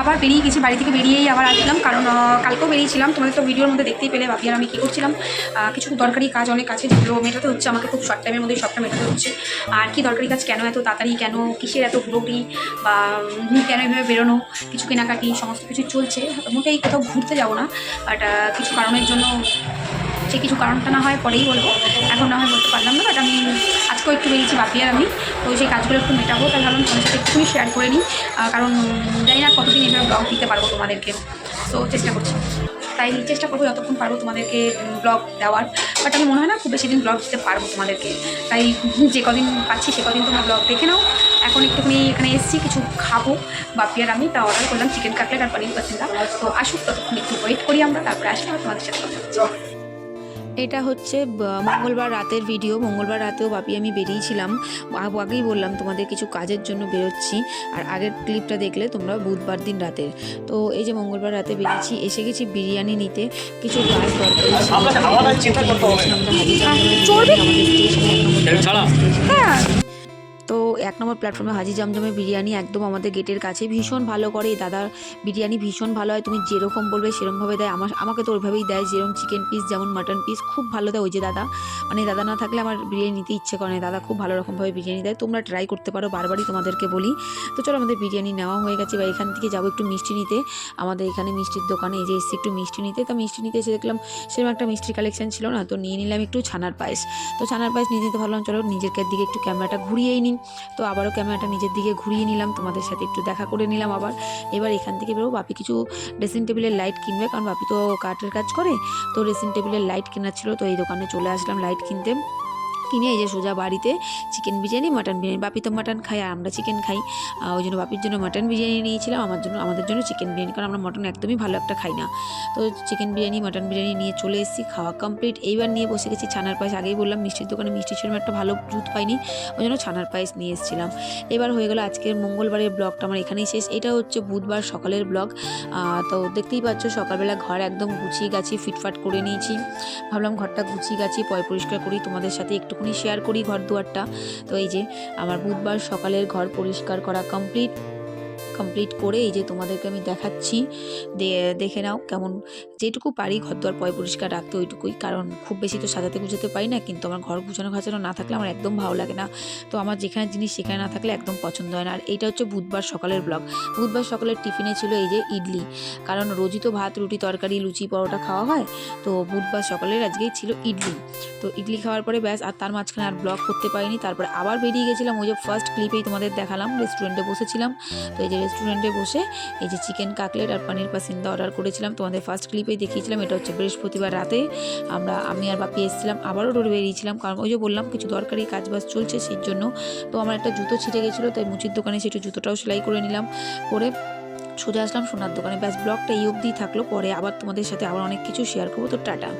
আবার বেরিয়ে গেছি, বাড়ি থেকে বেরিয়েই আবার আসলাম। কারণ কালকেও বেরিয়েছিলাম। তোমাদের তো ভিডিওর মধ্যে দেখতেই পেলে আর আমি কী করছিলাম। কিছু দরকারি কাজ অনেক আছে, যেগুলো মেটাতে হচ্ছে। আমাকে খুব শর্ট টাইমের মধ্যে সবটা মেটাতে হচ্ছে। আর কি দরকারি কাজ, কেন এত তাড়াতাড়ি, কেন কিসের এত ঘুরোঘুরি বা কেন এভাবে বেরোনো? কিছু কেনাকাটি, সমস্ত কিছু চলছে। মোটেই কোথাও ঘুরতে যাব না বাট কিছু কারণের জন্য সে কিছু কারণটা না হয় পরেই বলব। এখন না হয় বলতে পারলাম না বাট আমি আজকেও একটু বেরিয়েছি বাপি আর আমি। তো সেই কাজগুলো একটু মেটাবো তাই ভাবলাম তোমাদের সাথে একটুখানি শেয়ার করে নিই। কারণ জানি না কতদিন এভাবে ব্লগ দিতে পারব তোমাদেরকে। তো চেষ্টা করছি। তাই চেষ্টা করব যতক্ষণ পারব তোমাদেরকে ব্লগ দেওয়ার। বাট আমি মনে হয় না খুব বেশি দিন ব্লগ দিতে পারব তোমাদেরকে। তাই যে কদিন পাচ্ছি সে কদিন তোমরা ব্লগ দেখে নাও। এখন একটুখানি এখানে এসেছি, কিছু খাব। বাপি আর আমি তা অর্ডার করলাম চিকেন কাটলেট আর পনির পাসিন্দা তো আসুক, ততক্ষণ একটু ওয়েট করি আমরা, তারপরে আসলে তোমাদের সাথে কথা হচ্ছে। এটা হচ্ছে মঙ্গলবার রাতের ভিডিও মঙ্গলবার রাতেও বাপি আমি বেরিয়েছিলাম আগেই বললাম তোমাদের কিছু কাজের জন্য বেরোচ্ছি আর আগের ক্লিপটা দেখলে তোমরা বুধবার দিন রাতের তো এই যে মঙ্গলবার রাতে বেরিয়েছি এসে গেছি বিরিয়ানি নিতে কিছু কাজ দরকার। হ্যাঁ তো এক নম্বর প্ল্যাটফর্মে হাজি জমজমে বিরিয়ানি একদম আমাদের গেটের কাছে। ভীষণ ভালো করে দাদার বিরিয়ানি ভীষণ ভালো হয়। তুমি যেরকম বলবে সেরকমভাবে দেয়। আমার আমাকে তো ওইভাবেই দেয়। যেরকম চিকেন পিস যেমন মাটন পিস খুব ভালো দেয় ওই যে দাদা। মানে দাদা না থাকলে আমার বিরিয়ানি নিতে ইচ্ছে করে না। দাদা খুব ভালো রকমভাবে বিরিয়ানি দেয়। তোমরা ট্রাই করতে পারো। বারবারই তোমাদেরকে বলি। তো চলো আমাদের বিরিয়ানি নেওয়া হয়ে গেছে। বা এখান থেকে যাব একটু মিষ্টি নিতে। আমাদের এখানে মিষ্টির দোকানে এই যে এসছি একটু মিষ্টি নিতে। তো মিষ্টি নিতে এসে দেখলাম সেরকম একটা মিষ্টির কালেকশন ছিল না। তো নিয়ে নিলাম একটু ছানার পায়েস। তো ছানার পায়েস নিয়ে নিতে ভাবলাম, চলো নিজের দিকে একটু ক্যামেরাটা ঘুরিয়েই নিই। তো আবারও ক্যামেরাটা নিজের দিকে ঘুরিয়ে নিলাম, তোমাদের সাথে একটু দেখা করে নিলাম আবার। এবার এখান থেকে বেরো বাপি কিছু ড্রেসিং টেবিলের লাইট কিনবে, কারণ বাপি তো কাঠের কাজ করে, তো ড্রেসিং টেবিলের লাইট কেনার ছিল, তো এই দোকানে চলে আসলাম লাইট কিনতে। কিনে এই যে সোজা বাড়িতে চিকেন বিরিয়ানি মাটন বিরিয়ানি। বাপি তো মাটন খাই আর আমরা চিকেন খাই। ওই জন্য বাপির জন্য মাটন বিরিয়ানি নিয়েছিলাম। আমার জন্য, আমাদের জন্য চিকেন বিরিয়ানি, কারণ আমরা মটন একদমই ভালো একটা খাই না। তো চিকেন বিরিয়ানি মাটন বিরিয়ানি নিয়ে চলে এসেছি, খাওয়া কমপ্লিট এইবার নিয়ে বসে গেছি ছানার পায়েস। আগেই বললাম, মিষ্টির দোকানে মিষ্টি ছিল একটা ভালো জুত পাইনি। ওই জন্য ছানার পায়েস নিয়ে এসেছিলাম। এবার হয়ে গেল আজকের মঙ্গলবারের ব্লগটা। আমার এখানেই শেষ। এটা হচ্ছে বুধবার সকালের ব্লগ। তো দেখতেই পাচ্ছ, সকালবেলা ঘর একদম গুছিয়ে গাছি ফিটফাট করে নিয়েছি। ভাবলাম ঘরটা গুছিয়ে গাছি পয় পরিষ্কার করি। তোমাদের সাথে একটুখানি শেয়ার করি ঘর দুয়ারটা তো এই যে, আমার বুধবার সকালের ঘর পরিষ্কার করা কমপ্লিট কমপ্লিট করে এই যে তোমাদেরকে আমি দেখাচ্ছি। দেখে নাও কেমন, যেটুকু পারি ঘর দুয়ার পয় পরিষ্কার রাখতে ওইটুকুই। কারণ খুব বেশি তো সাজাতে গুছোতে পারি না, কিন্তু আমার ঘর গুছানো খাচানো না থাকলে আমার একদম ভালো লাগে না। তো আমার যেখানে জিনিস সেখানে না থাকলে একদম পছন্দ হয় না। আর এইটা হচ্ছে বুধবার সকালের ব্লগ বুধবার সকালের টিফিনে ছিল এই যে ইডলি। কারণ রোজই তো ভাত, রুটি, তরকারি, লুচি, পরোটা খাওয়া হয়। তো বুধবার সকালের আজকেই ছিল ইডলি। তো ইডলি খাওয়ার পরে ব্যাস, আর তার মাঝখানে আর ব্লগ করতে পারিনি। তারপরে আবার বেরিয়ে গেছিলাম, ওই যে ফার্স্ট ক্লিপেই তোমাদের দেখালাম রেস্টুরেন্টে বসেছিলাম। তো এই যে রেস্টুরেন্টে বসে এই যে চিকেন কাকলেট আর পনির পাসিন্দা অর্ডার করেছিলাম। তোমাদের ফার্স্ট ক্লিপেই দেখিয়েছিলাম, এটা হচ্ছে বৃহস্পতিবার রাতে। আমরা, আমি আর বাপি এসেছিলাম, আবারও রোড বেরিয়েছিলাম, কারণ ওই যে বললাম, কিছু দরকারি কাজ বাজ চলছে সেই জন্য। তো আমার একটা জুতো ছিটে গেছিল, তাই মুচির দোকানে সেটা জুতোটাও সেলাই করে নিলাম। করে সোজা আসলাম সোনার দোকানে। ব্যাস, ব্লগটা এই অবধিই থাকল, পরে আবার তোমাদের সাথে আবার অনেক কিছু শেয়ার করব। তো টাটা।